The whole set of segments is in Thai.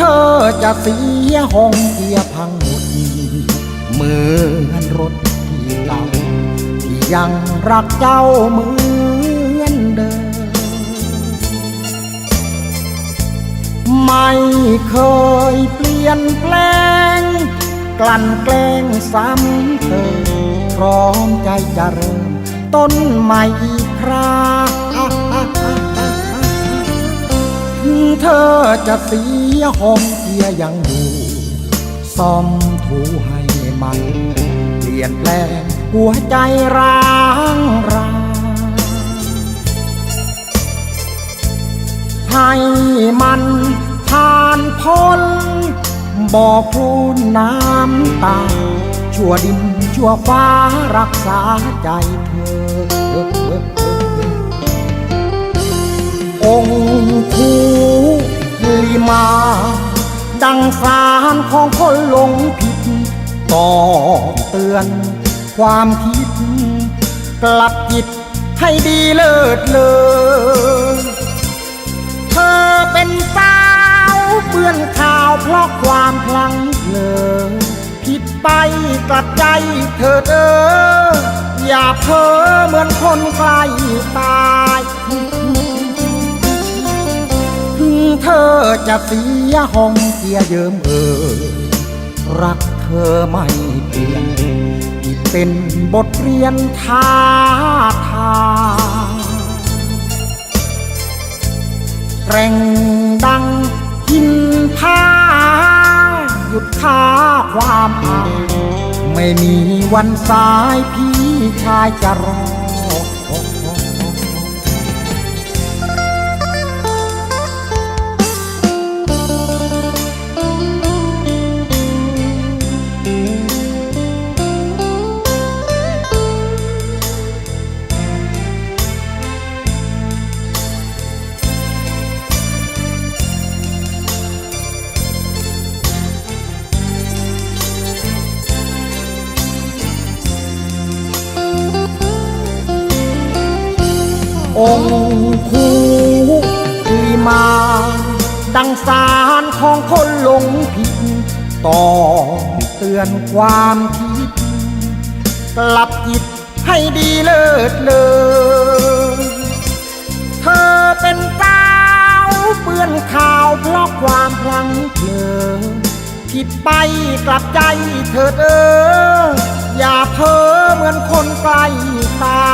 เธอจะเสียห้องเกียพังหมดเหมือนรถที่เก่าที่ยังรักเจ้าเหมือนเดิม ไม่เคยเปลี่ยนแปลง กลั่นแกล้งซ้ำเธอพร้อมใจจะเริ่มต้นใหม่อีกครา จะเสียห้องเกียยังอยู่ซ่อมถูให้ใหม่เปลี่ยนแปลงหัวใจร้างราให้มันผ่านพ้นบอโคลนน้ำตา ชั่วดินชั่วฟ้ารักษาใจเธอองค์คู ดังสารของคนหลงผิดต่อเตือนความคิด กลับจิตให้ดีเลิศเลยเธอเป็นสาวเปื้อนข่าวเพราะความพลังเลินผิดไปกลับใจเธอเด้ออย่าเพ้อเหมือนคนใกล้ตาย เธอจะเสียห้องเกียเยิมเออ รักเธอไม่เปลี่ยนที่เป็นบทเรียนท้าทายแร่งดังหินผาหยุดค่าความอาไม่มีวันสายพี่ชายจะรอ องค์คูลีมา ดังสารของคนหลงผิด ต่อเตือนความคิดกลับจิตให้ดีเลิศเลยเธอเป็นสาวเปื้อนข่าวเพราะความพลังเพลินผิดไปกลับใจเธอเด้ออย่าเพ้อเหมือนคนใกลตา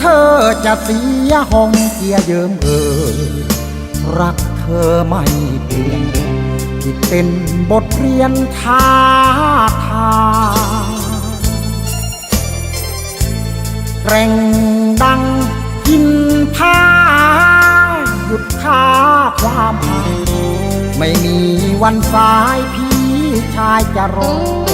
เธอจะเสียห้องเกียร์เยิมเออรักเธอไม่เปลี่ยนที่เป็นบทเรียนท้าทายแกร่งดังหินผาหยุดค่าความหายไม่มีวันสายพี่ชายจะรอ